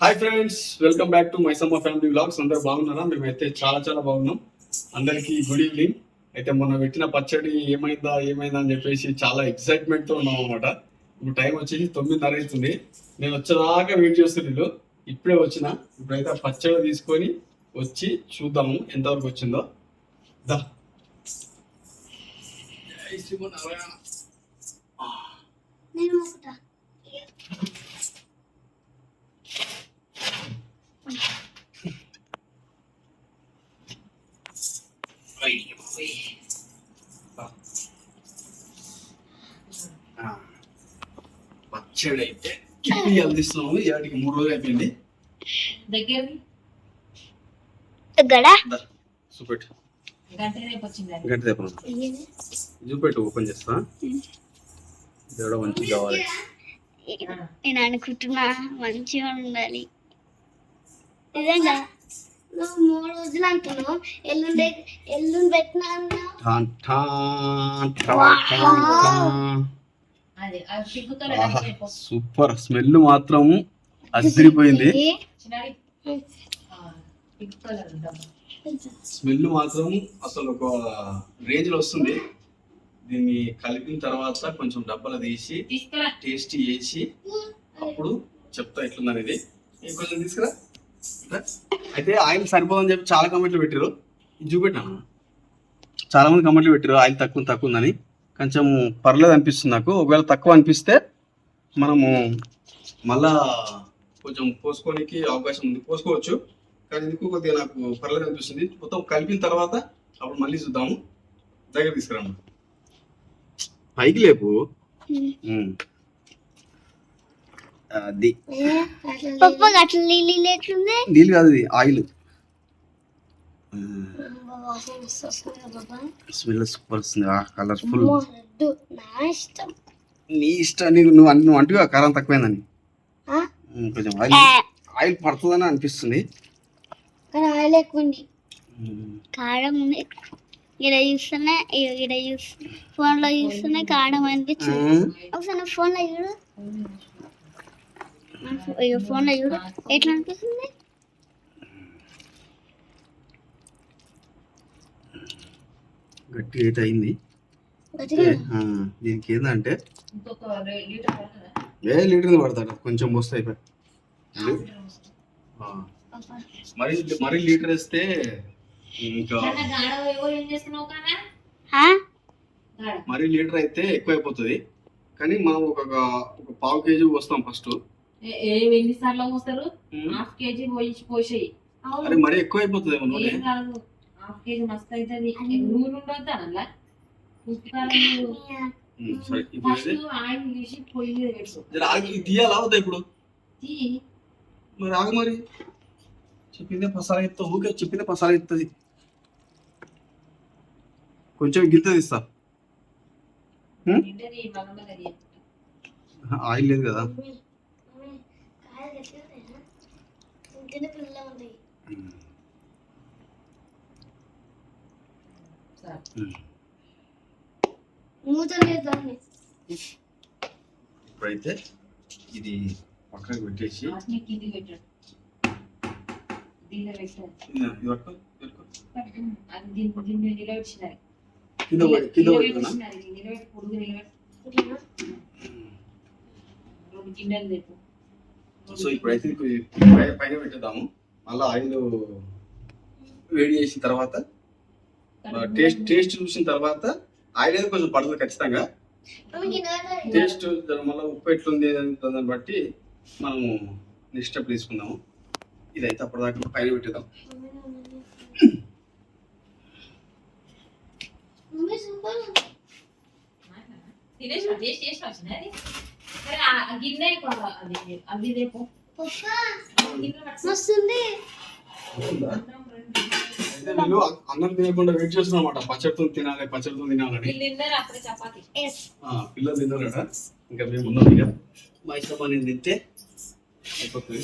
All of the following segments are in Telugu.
Hi friends welcome back to Maisamma family blogs అందరు బాగున్నారా? మేమైతే చాలా చాలా బాగున్నాం. అందరికీ గుడ్ ఈవినింగ్ అయితే మొన్న పెట్టిన పచ్చడి ఏమైందా ఏమైందా అని చెప్పేసి చాలా ఎక్సైట్మెంట్తో ఉన్నాం అనమాట ఇప్పుడు టైం వచ్చేసి తొమ్మిదిన్నర అవుతుంది. నేను వచ్చేదాకా వెయిట్ చేస్తున్నాను ఇప్పుడే వచ్చిన. ఇప్పుడైతే పచ్చడి తీసుకొని వచ్చి చూద్దాము ఎంతవరకు వచ్చిందో. దా. శ్రీమన్నారాయణ. పచ్చడి అయితే కిప్పి అందిస్తున్నాము ఇవాటికి మూడు రోజులు అయిపోయింది. చూపెట్టు. గంట రేపు ఓపెన్ చేస్తా. ఇది కూడా మంచిగా కావాలి. నేను అనుకుంటున్నా మంచిగా ఉండాలి. నిజంగా నువ్వు మూడు రోజులు అంటున్నావు. ఎల్లుండి ఎల్లుండి పెట్టినా సూపర్. స్మెల్ మాత్రం అదిరిపోయింది. స్మెల్ మాత్రం అసలు ఒక రేంజ్లో వస్తుంది. దీన్ని కలిపిన తర్వాత కొంచెం డబ్బలు తీసి టేస్ట్ చేసి అప్పుడు చెప్తా ఎట్లుందనేది ఇది. కొంచెం తీసుకురా. అయితే ఆయిల్ సరిపోదని చెప్పి చాలా కమెంట్లు పెట్టారు చూపెట్టాను? చాలా మంది కమెంట్లు పెట్టారు ఆయిల్ తక్కువ తక్కువ ఉందని. కొంచెం పర్లేదు అనిపిస్తుంది నాకు. ఒకవేళ తక్కువ అనిపిస్తే మనము మళ్ళా కొంచెం పోసుకోనికి అవకాశం ఉంది. పోసుకోవచ్చు. కానీ ఎందుకు కొద్దిగా నాకు పర్లేదు అనిపిస్తుంది. మొత్తం కలిపిన తర్వాత అప్పుడు మళ్ళీ చూద్దాము. దగ్గర తీసుకురాము పైకి లేపు. అది. నీళ్ళు కాదు ఇది ఆయిల్. స్మెల్ సూపర్ వస్తుంది కలర్ఫుల్ నా ఇష్టం. నీకు నువ్వు నువ్వు అంటుగా కారం తక్కువైందని. కొంచెం ఆయిల్ ఆయిల్ పడుతుందని అనిపిస్తుంది. కానీ ఆయిల్ ఎక్కువ కారం ఉంది. ఇక్కడ చూస్తేనే ఇగో ఇక్కడ చూస్తే ఫోన్లో చూస్తేనే కారం అనిపించింది ఒకసారి ఫోన్లో చూడు. ఫోన్లో చూడు. ఎట్లా అనిపిస్తుంది? గట్టిగా అయితే అయింది. దీనికి ఏంటంటే ఏ లీటర్ పడతాడు. కొంచెం వస్తే అయిపోయి. ఆ, మరి మరి లీటర్ వేస్తే ఇంకా మరి లీటర్ అయితే ఎక్కువ అయిపోతుంది కానీ మనం ఒక ఒక పావు కేజీ వస్తాం ఫస్ట్. ఎన్ని సార్లు మోస్తారు హాఫ్ కేజీ పోయి పోసేయి. అరే మరి ఎక్కువ అయిపోతుంది హాఫ్ కేజీ మస్తు అవుతుంది నూనె ఉండొద్దా అలా పుస్తకాలు ఉమ్, సరే ఇప్పుడు అయితే ఫస్ట్ ఆయిల్ తీసి పొయ్యి మీద పెట్టు జర ఆగి తీయాలా అవుతా ఇప్పుడు తీ. మరి ఆగు మరి చెప్పిందే పసారా ఇస్తా ఊకే చెప్పిందే పసారా ఇస్తుంది కొంచెం గిత్త తీస్తా. ఆయిల్ లేదు కదా. మూత లేదు దాన్ని ఇప్పుడైతే ఇది పక్కకు పెట్టేసి వాటిని కిందికి పెట్టాడు దీనిలో పెట్టాడు ఇది పట్టుకో, ఇది పట్టుకో. అది దీన్ని దీన్ని నిలబెట్టినారు కింద పడి- కింద పడుతున్నా నిలబెట్టి పొడుగు నిలబెట్టి ఇట్లా. రెండు గిన్నెలు తెప్పు సో ఇప్పుడైతే ఇది పైన పెట్టేద్దాము. మళ్ళీ ఆయిల్ వేడి చేసిన తర్వాత టేస్ట్ టేస్ట్ చూసిన తర్వాత ఆయిల్ అయితే కొంచెం పడుతుంది ఖచ్చితంగా. టేస్ట్ మళ్ళీ ఉప్పు ఎట్లుంది దాన్ని బట్టి మనము నెక్స్ట్ స్టెప్ తీసుకుందాము. ఇదైతే అప్పటిదాకా పైన ఆ గిన్నె అయితే నేను అన్నం తినకుండా వెయిట్ చేస్తున్నాను అనమాట పచ్చడితో తినాలి పచ్చడితో తినాలని. వీళ్ళు పిల్లలు తిన్నారట. ఇంకా మేము ఉన్నాం ఇక. మా ఇష్టం నేను తింటే అయిపోతుంది.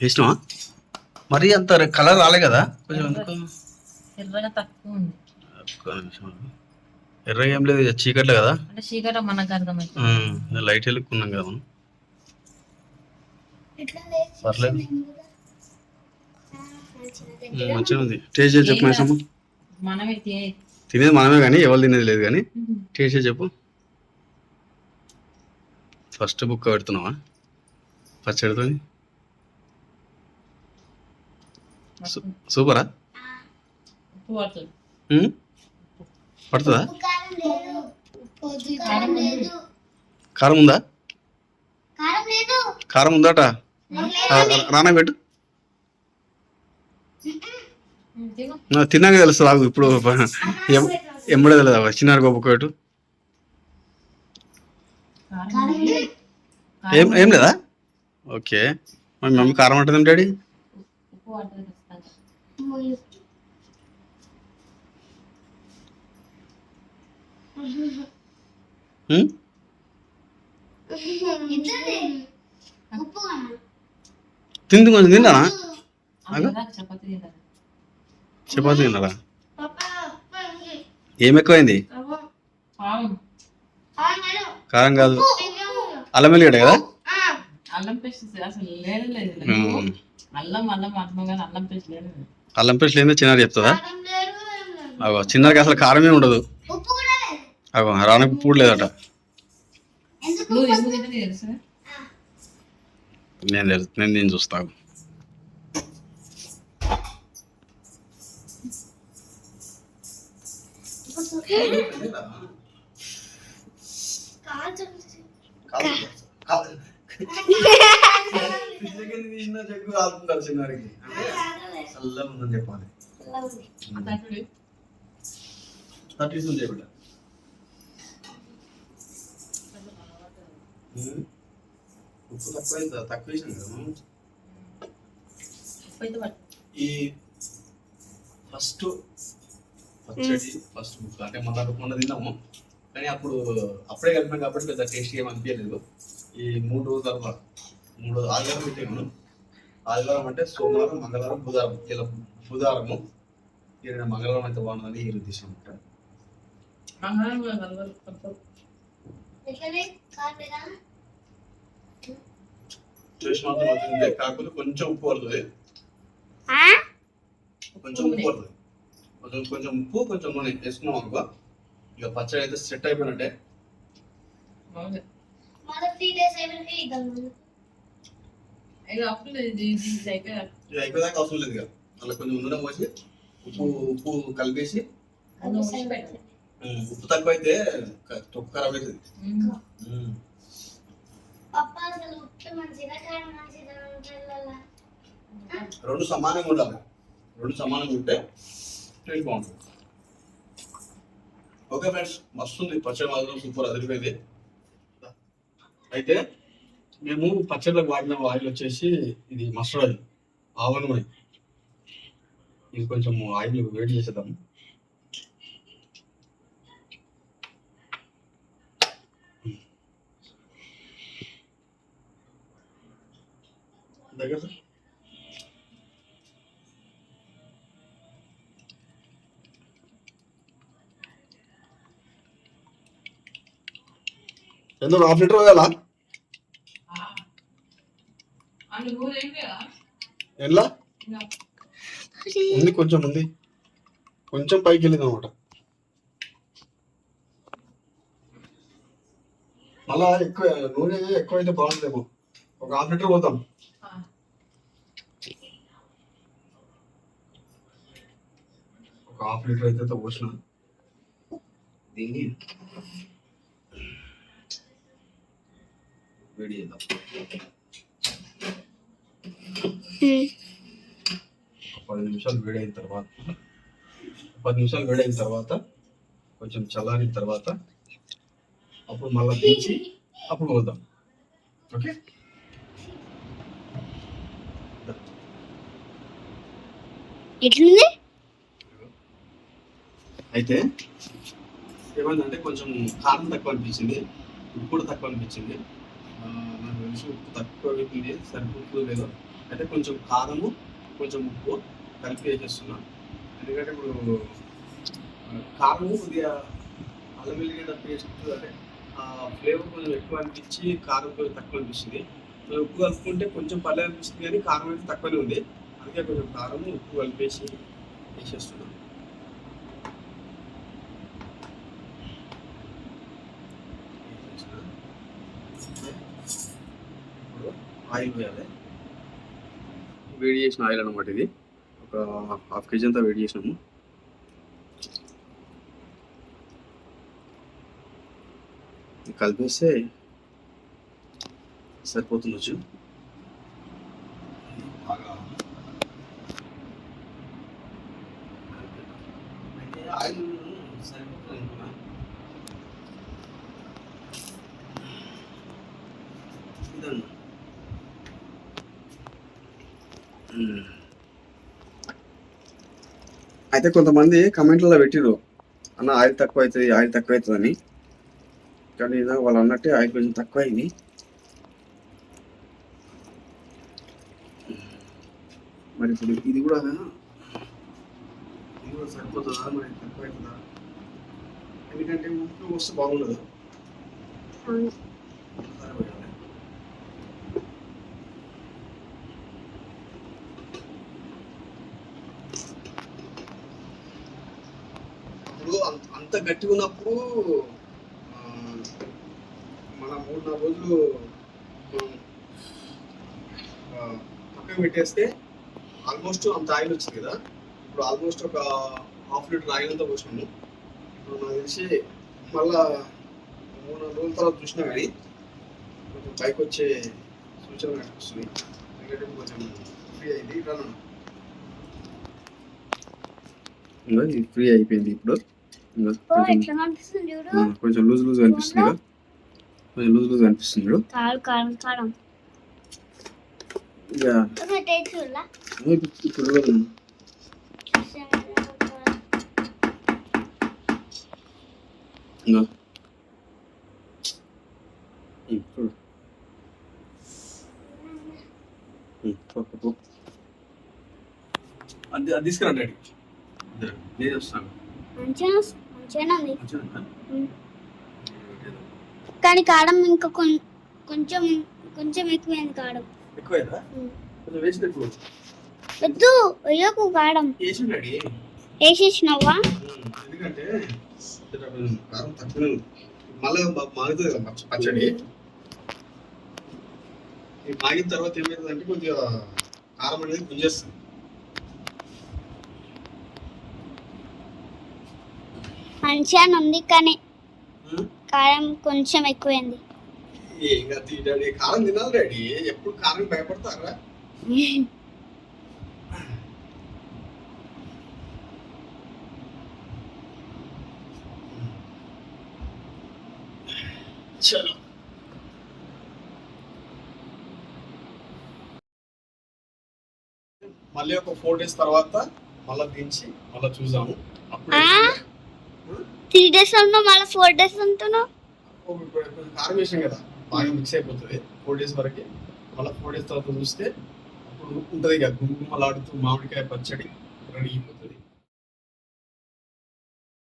వేసినావా? మరి అంత కలర్ రాలే కదా? కొంచెం ఎర్రగా ఏం లేదు చీకట్లే కదా? అంటే చీకట మనకు అర్థమైంది లైట్ వెళ్ళుకున్నాం కదా. మనం పర్లేదు. మంచిగా ఉంది టేస్ట్ చేసి చెప్పు తినేది మనమే కానీ ఎవరు తినేది లేదు కానీ. టేస్ట్ చేసి చెప్పు. ఫస్ట్ బుక్ పెడుతున్నావా? పచ్చడితో సూపరా? ఉప్పు పడుతుంది? కారం లేదు. ఉప్పు వద్దు, కారం లేదు. కారం ఉందా. కారం లేదు. కారం ఉందాట. రానా పెట్టు. తిన్నాక తెలుస్తుంది ఆగు ఇప్పుడు ఎం- ఎంబడే తెలియదు చిన్నారు గొప్ప పెట్టు. కారం ఉంది. ఏం ఏం లేదా? ఓకే. మరి మమ్మీ కారం అంటుంది డాడీ? తింది కొంచెం తిన్నానా అందులో చపాతీ తిన్నారా. ఏం ఎక్కువైంది. కారం కాదు. అల్లం వెల్లిగడ్డ కదా అల్లం పేస్ట్ అసలు లేదు లేదు. అల్లం అల్లం అంటున్నావు కానీ అల్లం పేస్ట్ లేదు. అల్లం పేస్ట్ లేదో చిన్నారు చెప్తుందా. అగో చిన్నకి అసలు కారమే ఉండదు. ఉప్పు అగో రానకు పూడు లేదట. ఎందుకు నువ్వు ఎందుకు తింటే తెలుసు? కాల్చుంది. చల్లగా ఉందని చెప్పాలి. ఉంది. థర్టీ ఉప్పు తక్కువ తక్కువ వేసాను కదా ఈ ఫస్ట్ పచ్చడి ఫస్ట్ బుక్ అంటే మన మొన్న తిన్నాము. కానీ అప్పుడు అప్పుడే కలిపాం కాబట్టి పెద్ద టేస్ట్ ఏం అనిపించలేదు. ఈ మూడు రోజుల తర్వాత. మూడు ఆదివారం పెట్టాము ఆదివారం అంటే సోమవారం మంగళవారం బుధవారం. ఇలా బుధవారము ఈ మంగళవారం అయితే బాగుందని ఈ? టేస్ట్ మాత్రం అవుతుంది కాకపోతే కొంచెం ఉప్పు పడుతుంది? కొంచెం ఉప్పు పడుతుంది. కొంచెం కొంచెం ఉప్పు కొంచెం నూనె వేసుకున్నాం అనుకో ఇక పచ్చడి అయితే సెట్ అయిపోయినట్టే అవును. మళ్ళీ త్రీ డేస్ అయిపోయినాక ఇద్దాం ఇక అప్పుడు ఇది అవసరం లేదు ఇక అలా కొంచెం పోసి ఉప్పు ఉప్పు కలిపేసి ఉప్పు తక్కువ అయితే తొక్కు ఖరాబ్ అవుతుంది రెండు సమానంగా ఉండాలి రెండు సమానంగా ఉంటే టేస్ట్ బాగుంటుంది ఓకే ఫ్రెండ్స్ మస్తుంది పచ్చడి మాత్రం సూపర్ అదిరిపోయింది అయితే మేము పచ్చళ్ళకు వాడిన ఆయిల్ వచ్చేసి ఇది మస్టర్డ్ ఆయిల్ ఆవ నూనె ఇది కొంచెం ఆయిల్ వేడి చేసేద్దాం. దగ్గర ఎందుకు హాఫ్ లీటర్ పోయాలా ఆ. అన్ని ఊరు ఏం లేదా ఎలా? ఉంది కొంచెం ఉంది. కొంచెం పైకి వెళ్ళింది అనమాట మళ్ళా ఎక్కువ నూనె ఎక్కువ అయితే బాగుంటుందేమో ఒక హాఫ్ లీటర్ పోతాం. ఒక హాఫ్ లీటర్ అయితే పోసిన. దీన్ని వేడి చేద్దాం. పది నిమిషాలు వేడైన తర్వాత పది నిమిషాలు వేడైన తర్వాత కొంచెం చల్లారిన తర్వాత అప్పుడు మళ్ళీ దించి అప్పుడు పోద్దాం ఓకే? ఎట్లుంది? అయితే ఏమైందంటే కొంచెం కారం తక్కువ అనిపించింది ఉప్పు కూడా తక్కువ అనిపించింది. నాకు తెలిసి ఉప్పు తక్కువ పెట్టింది సరిపోతుందో లేదో? అయితే కొంచెం కారము కొంచెం ఉప్పు కలిపి వేసేస్తున్నాను ఎందుకంటే ఇప్పుడు కారము కొద్దిగా అల్లం వెల్లిగడ్డ పేస్ట్ అంటే ఫ్లేవర్ కొంచెం ఎక్కువ అనిపించి కారం కొంచెం తక్కువ అనిపిస్తుంది. ఉప్పు కలుపుకుంటే కొంచెం పల్లె అనిపిస్తుంది కానీ కారం అయితే తక్కువనే ఉంది. అందుకే కొంచెం కారము ఉప్పు కలిపేసి వేసేస్తున్నాం. ఆయిల్ వేయాలి వేడి చేసిన ఆయిల్ అనమాట ఇది. ఒక హాఫ్ కేజీ అంతా వేడి చేసినాము. కలిపేస్తే సరిపోతుండొచ్చు ఆయిల్ సరిపోతుంది అయితే కొంతమంది కమెంట్లలో పెట్టిరు అన్న ఆయిల్ తక్కువ అవుతుంది ఆయిల్ తక్కువ అవుతుంది అని కానీ వాళ్ళు అన్నట్టే ఆయిల్ కొంచెం తక్కువ అయింది మరి ఇప్పుడు ఇది కూడా ఇది కూడా సరిపోతుందా? మరి తక్కువ అవుతుందా ఎందుకంటే ముందు వస్తే బాగుండదు. అంత గట్టిగా ఉన్నప్పుడు మన మూడు నాలుగు రోజులు పక్కకు పెట్టేస్తే ఆల్మోస్ట్ అంత ఆయిల్ వచ్చింది కదా. ఇప్పుడు ఆల్మోస్ట్ ఒక హాఫ్ లీటర్ ఆయిల్ అంతా పోసినాము. ఇప్పుడు నాకు తెలిసి మళ్ళా మూడు నాలుగు రోజుల తర్వాత చూసినా కానీ కొంచెం పైకి వచ్చే సూచన కనిపిస్తుంది ఎందుకంటే కొంచెం ఫ్రీ అయింది. రాను? ఇది ఫ్రీ అయిపోయింది ఇప్పుడు. కొంచెం లూజ్ లూజ్ అనిపిస్తుంది కదా కొంచెం లూజ్ లూజ్ అనిపిస్తుంది చూడు ఇక ఇప్పుడు ఇప్పుడు ఇంకా పో. అది అది తీసుకురా డాడీ ఇద్దరు. నేను వస్తాను మంచిగా మంచిగానే ఉంది. కానీ కారం ఇంకా కొంచెం కొంచెం ఎక్కువైంది కారం పెట్టు వద్దు వేయకు కారం డాడీ వేసేసినావా? ఎందుకంటే కారం మళ్ళీ మాగుతుంది కదా పచ్చడి. మాగిన తర్వాత ఏమవుతుంది అంటే కొద్దిగా కారం అనేది గుంజేస్తుంది. మంచిగానే ఉంది కానీ కారం కొంచెం ఎక్కువైంది. కారం తినాలి డాడీ. ఎప్పుడు కారం భయపడతారా? చలో. మళ్ళీ ఒక ఫోర్ డేస్ తర్వాత మళ్ళీ దించి మళ్ళీ చూసాము అప్పుడు? త్రీ డేస్ ఉన్నావు మళ్ళీ ఫోర్ డేస్ ఉంటున్నావు కారం వేసాం కదా బాగా మిక్స్ అయిపోతుంది. ఫోర్ డేస్ వరకు. మళ్ళీ ఫోర్ డేస్ తర్వాత చూస్తే అప్పుడు ఉంటుంది ఇక గుమ్మలాడుతూ మామిడికాయ పచ్చడి రెడీ అయిపోతుంది.